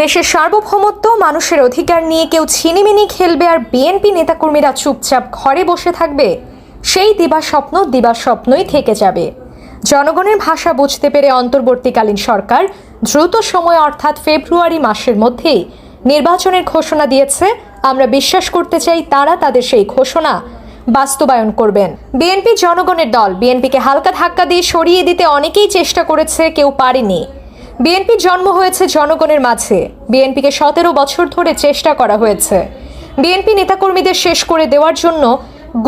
দেশের সার্বভৌমত্ব, মানুষের অধিকার নিয়ে কেউ ছিনিমিনি খেলবে আর বিএনপি নেতাকর্মীরা চুপচাপ ঘরে বসে থাকবে, সেই দিবা স্বপ্ন দিবা স্বপ্নই থেকে যাবে। জনগণের ভাষা বুঝতে পেরে অন্তর্বর্তীকালীন সরকার দ্রুত সময় অর্থাৎ ফেব্রুয়ারি মাসের মধ্যেই নির্বাচনের ঘোষণা দিয়েছে। আমরা বিশ্বাস করতে চাই তারা তাদের সেই ঘোষণা বাস্তবায়ন করবেন। বিএনপি জনগণের দল, বিএনপিকে হালকা ধাক্কা দিয়ে সরিয়ে দিতে অনেকেই চেষ্টা করেছে, কেউ পারেনি। বিএনপির জন্ম হয়েছে জনগণের মাঝে বিএনপিকে সতেরো বছর ধরে চেষ্টা করা হয়েছে বিএনপি নেতাকর্মীদের শেষ করে দেওয়ার জন্য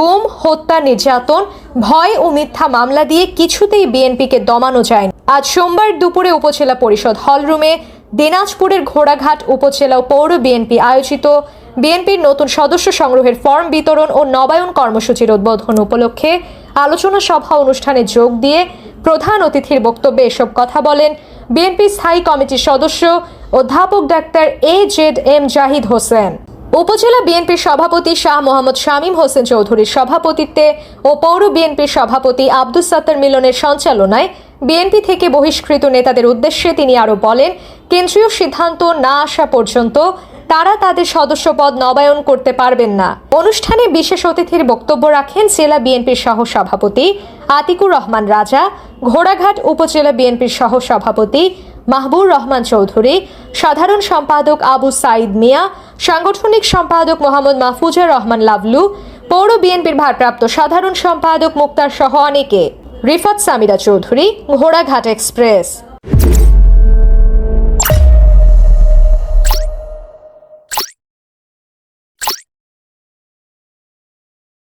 গুম, হত্যা, নির্যাতন, ভয় ও মিথ্যা মামলা দিয়ে কিছুতেই বিএনপিকে দমানো যায় না। আজ সোমবার দুপুরে উপজেলা পরিষদ হলরুমে দিনাজপুরের ঘোড়াঘাট উপজেলা পৌর বিএনপি আয়োজিত বিএনপির নতুন সদস্য সংগ্রহের ফর্ম বিতরণ ও নবায়ন কর্মসূচির উদ্বোধন উপলক্ষে আলোচনা সভা অনুষ্ঠানে যোগ দিয়ে প্রধান অতিথির বক্তব্যে এসব কথা বলেন বিএনপি স্থায়ী কমিটির সদস্য অধ্যাপক doctor A Z M Zahid Hossain. উপজেলা বিএনপির সভাপতি শাহ মোহাম্মদ শামীম হোসেন চৌধুরীর সভাপতিত্বে ও পৌর বিএনপির সভাপতি আব্দুস সাত্তার মিলনের সঞ্চালনায় বিএনপি থেকে বহিষ্কৃত নেতাদের উদ্দেশ্যে তিনি আরও বলেন, কেন্দ্রীয় সিদ্ধান্ত না আসা পর্যন্ত তারা তাদের সদস্যপদ নবায়ন করতে পারবেন না। অনুষ্ঠানে বিশেষ অতিথির বক্তব্য রাখেন জেলা বিএনপির সহ সভাপতি আতিকুর রহমান রাজা, ঘোড়াঘাট উপজেলা বিএনপির সহ সভাপতি মাহবুর রহমান চৌধুরী, সাধারণ সম্পাদক আবু সাইদ মিয়া, সাংগঠনিক সম্পাদক মোহাম্মদ মাহফুজা রহমান লাভলু, পৌর বিএনপির ভারপ্রাপ্ত সাধারণ সম্পাদক মুক্তার সহ অনেকে। রিফাত সামিরা চৌধুরী, ঘোড়াঘাট এক্সপ্রেস।